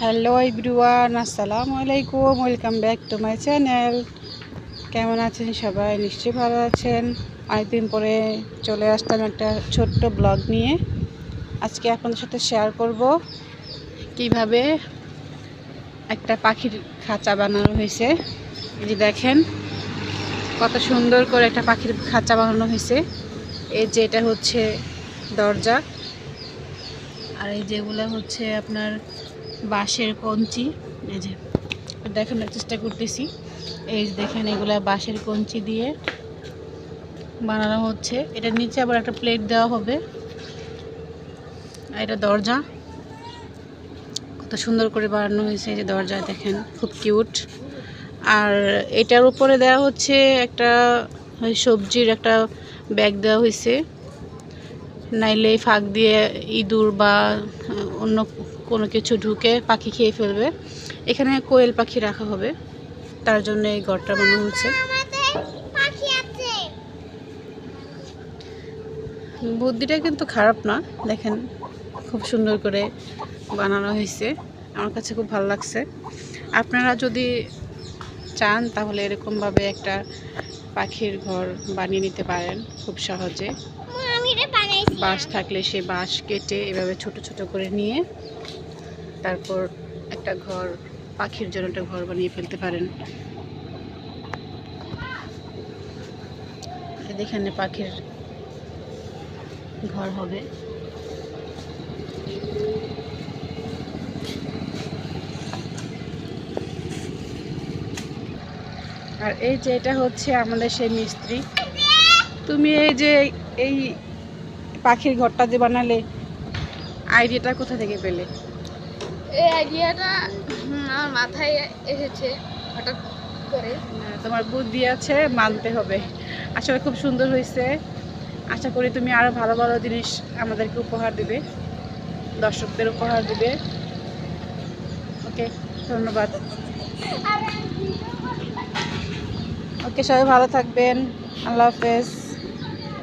Hello everyone, আসসালামু আলাইকুম, welcome back to my channel. কেমন আছেন সবাই? নিশ্চয়ই ভালো আছেন। অনেকদিন পরে চলে আসলাম একটা ছোট্ট ব্লগ নিয়ে। আজকে আপনাদের সাথে শেয়ার করব কীভাবে একটা পাখির খাঁচা বানানো হয়েছে। যে দেখেন, কত সুন্দর করে একটা পাখির খাঁচা বানানো হয়েছে। এই যে এটা হচ্ছে দরজা। আর এই যেগুলো হচ্ছে আপনার বাঁশের কঞ্চি। এই যে দেখানোর চেষ্টা করতেছি। এই দেখেন, এগুলা বাঁশের কঞ্চি দিয়ে বানানো হচ্ছে। এটার নিচে আবার একটা প্লেট দেওয়া হবে। এটা দরজা। কত সুন্দর করে বানানো হয়েছে এই যে দরজা, দেখেন, খুব কিউট। আর এটার উপরে দেওয়া হচ্ছে একটা সবজির একটা ব্যাগ দেওয়া হয়েছে। নাইলে ফাঁক দিয়ে ইঁদুর বা অন্য কোনো কিছু ঢুকে পাখি খেয়ে ফেলবে। এখানে কোয়েল পাখি রাখা হবে। তার জন্য এই ঘরটা বানানো হচ্ছে। বুদ্ধিটা কিন্তু খারাপ না। দেখেন খুব সুন্দর করে বানানো হয়েছে। আমার কাছে খুব ভালো লাগছে। আপনারা যদি চান তাহলে এরকমভাবে একটা পাখির ঘর বানিয়ে নিতে পারেন খুব সহজে। বাঁশ থাকলে সে বাঁশ কেটে এভাবে ছোট ছোট করে নিয়ে তারপর একটা ঘর, পাখির জন্য একটা ঘর বানিয়ে ফেলতে পারেন। এখানে পাখির ঘর হবে। আর এই যে এটা হচ্ছে আমাদের সেই মিস্ত্রি। তুমি এই যে এই পাখির ঘরটা যে বানালে, আইডিয়াটা কোথা থেকে পেলে? এই আইডিয়াটা আমার মাথায় এসেছে হঠাৎ করে। তোমার বুদ্ধি আছে, মানতে হবে। আসলে খুব সুন্দর হয়েছে আশা করি তুমি আরও ভালো ভালো জিনিস আমাদেরকে উপহার দিবে। দর্শকদের উপহার দিবে। ওকে, ধন্যবাদ। ওকে, সবাই ভালো থাকবেন। আল্লাহ হাফেজ।